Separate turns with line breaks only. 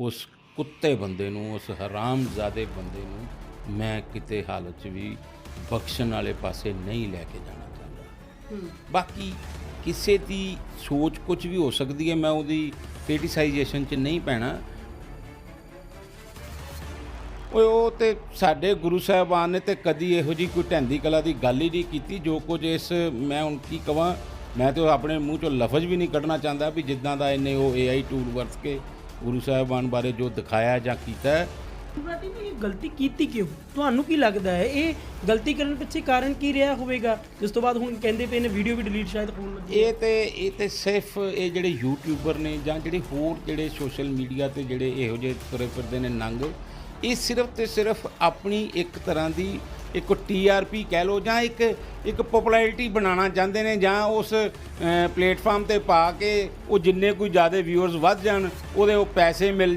ਉਸ ਕੁੱਤੇ ਬੰਦੇ ਨੂੰ ਉਸ ਹਰਾਮਜ਼ਾਦੇ ਬੰਦੇ ਨੂੰ ਮੈਂ ਕਿਤੇ ਹਾਲਤ 'ਚ ਵੀ ਬਖਸ਼ਣ ਵਾਲੇ ਪਾਸੇ ਨਹੀਂ ਲੈ ਕੇ ਜਾਣਾ ਚਾਹੁੰਦਾ। ਬਾਕੀ ਕਿਸੇ ਦੀ ਸੋਚ ਕੁਝ ਵੀ ਹੋ ਸਕਦੀ ਹੈ ਮੈਂ ਉਹਦੀ ਕ੍ਰਿਟਿਸਾਈਜੇਸ਼ਨ 'ਚ ਨਹੀਂ ਪੈਣਾ। ਓਏ ਉਹ ਤੇ ਸਾਡੇ ਗੁਰੂ ਸਾਹਿਬਾਨ ਨੇ ਤੇ ਕਦੀ ਇਹੋ ਜੀ ਕੋਈ ਢੈਂਦੀ ਕਲਾ ਦੀ ਗੱਲ ਹੀ ਨਹੀਂ ਕੀਤੀ ਜੋ ਕੁਝ ਇਸ ਮੈਂ ਹੁਣ ਕੀ ਕਵਾਂ ਮੈਂ ਤੇ ਆਪਣੇ ਮੂੰਹ ਚੋਂ ਲਫ਼ਜ਼ ਵੀ ਨਹੀਂ ਕੱਢਣਾ ਚਾਹੁੰਦਾ ਵੀ ਜਿੱਦਾਂ ਦਾ ਇਹਨੇ ਉਹ AI ਟੂਲ ਵਰਤ ਕੇ ਗੁਰੂ ਸਾਹਿਬਾਨ ਬਾਰੇ ਜੋ ਦਿਖਾਇਆ ਜਾਂ ਕੀਤਾ ਹੈ,
ਬਰਾਟੀ ਨੇ ਇਹ ਗਲਤੀ ਕੀਤੀ ਕਿਉਂ? ਤੁਹਾਨੂੰ ਕੀ ਲੱਗਦਾ ਹੈ? ਇਹ ਗਲਤੀ ਕਰਨ ਪਿੱਛੇ ਕਾਰਨ ਕੀ ਰਿਹਾ ਹੋਵੇਗਾ? ਜਿਸ ਤੋਂ ਬਾਅਦ ਹੁਣ ਕਹਿੰਦੇ ਪਏ ਨੇ ਵੀਡੀਓ ਵੀ ਡਿਲੀਟ ਸ਼ਾਇਦ ਹੋਣ ਲੱਗੀ
ਇਹ ਤੇ ਇਹ ਤੇ ਸਿਰਫ ਇਹ ਜਿਹੜੇ ਯੂਟਿਊਬਰ ਨੇ ਜਾਂ ਜਿਹੜੇ ਹੋਰ ਜਿਹੜੇ ਸੋਸ਼ਲ ਮੀਡੀਆ ਤੇ ਜਿਹੜੇ ਇਹੋ ਜਿਹੇ ਤੁਰੇ ਫਿਰਦੇ ਨੇ ਨੰਗ ਇਹ ਸਿਰਫ ਤੇ ਸਿਰਫ ਆਪਣੀ ਇੱਕ ਤਰ੍ਹਾਂ ਦੀ ਇੱਕ ਟੀਆਰਪੀ ਕਹਿ ਲਓ ਜਾਂ ਇੱਕ ਇੱਕ ਪਪੂਲੈਰਿਟੀ ਬਣਾਉਣਾ ਚਾਹੁੰਦੇ ਨੇ ਜਾਂ ਉਸ ਪਲੇਟਫਾਰਮ ਤੇ ਪਾ ਕੇ ਉਹ ਜਿੰਨੇ ਕੋਈ ਜ਼ਿਆਦਾ ਵਿਊਅਰਸ ਵੱਧ ਜਾਣ, ਉਹਦੇ ਉਹ ਪੈਸੇ ਮਿਲ